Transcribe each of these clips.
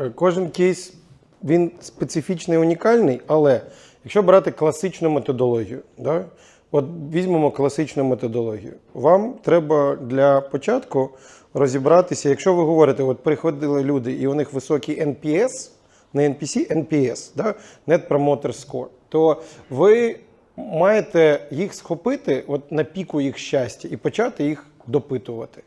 Е, Кожен кейс він специфічний, унікальний, але якщо брати класичну методологію, да, от візьмемо класичну методологію. Вам треба для початку розібратися, якщо ви говорите, от приходили люди і у них високий NPS, не NPC, NPS, да, Net Promoter Score, то ви маєте їх схопити от на піку їх щастя і почати їх допитувати.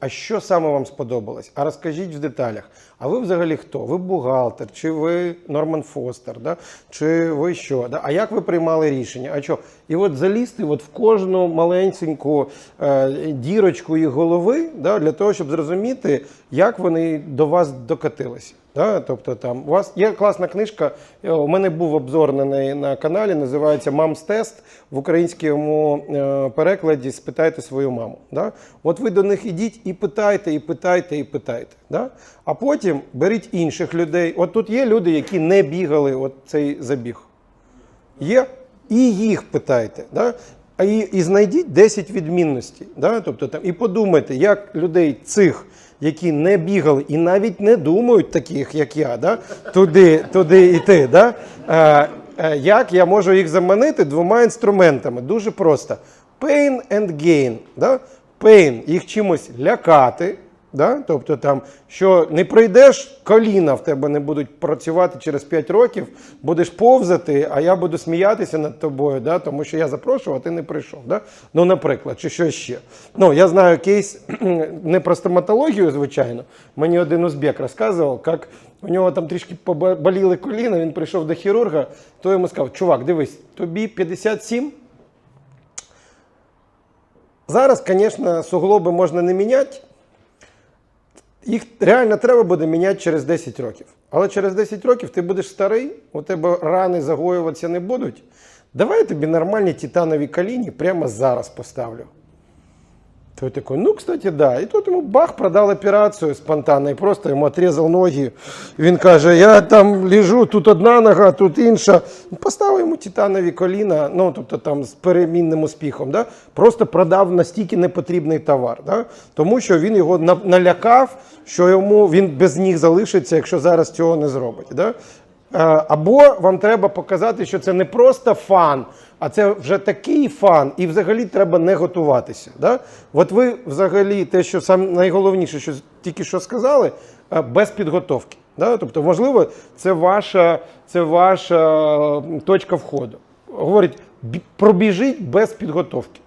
А що саме вам сподобалось? А розкажіть в деталях. А ви взагалі хто? Ви бухгалтер, чи ви Норман Фостер, да? чи ви що? Да? А як ви приймали рішення? А що? І от залізти от в кожну маленьку е, дірочку їх голови, да? для того, щоб зрозуміти, як вони до вас докатилися. Да? Тобто там у вас є класна книжка. е, У мене був обзор на неї на каналі, називається Мамс Тест в українському е, перекладі Спитайте свою маму. Да? От ви до них ідіть і питайте, і питайте, і питайте. Да? А потім беріть інших людей. От тут є люди, які не бігали от цей забіг. Є і їх питайте. Да? А і, і знайдіть 10 відмінностей. Да? Тобто, там, і подумайте, як людей цих, які не бігали і навіть не думають таких, як я, да? туди, туди йти. Да? А, е, як я можу їх заманити двома інструментами? Дуже просто. Pain and gain. Да? Pain їх чимось лякати. Да? Тобто там, що не пройдеш, коліна в тебе не будуть працювати через 5 років, будеш повзати, а я буду сміятися над тобою, да? тому що я запрошував, а ти не прийшов. Да? Ну, наприклад, чи що ще. Ну, я знаю кейс не про стоматологію, звичайно. Мені один узбек розказував, як у нього там трішки поболіли коліна, він прийшов до хірурга, то йому сказав, чувак, дивись, тобі 57. Зараз, звісно, суглоби можна не міняти. Їх реально треба буде міняти через 10 років. Але через 10 років ти будеш старий, у тебе рани загоюватися не будуть. Давай я тобі нормальні титанові коліні прямо зараз поставлю. Той такой, ну, кстати, да. І тут йому бах продав операцію спонтанно, і просто йому отрізав ноги. Він каже: я там лежу, тут одна нога, тут інша. Поставив йому титанові коліна, ну тобто там з перемінним успіхом. Да? Просто продав настільки непотрібний товар. Да? Тому що він його на- налякав, що йому він без ніг залишиться, якщо зараз цього не зробить. Да? Е, Або вам треба показати, що це не просто фан, а це вже такий фан, і взагалі треба не готуватися. Да? От ви взагалі те, що сам найголовніше, що тільки що сказали, е, без підготовки. Да? Тобто, можливо, це ваша, це ваша точка входу. Говорить, бі- пробіжіть без підготовки.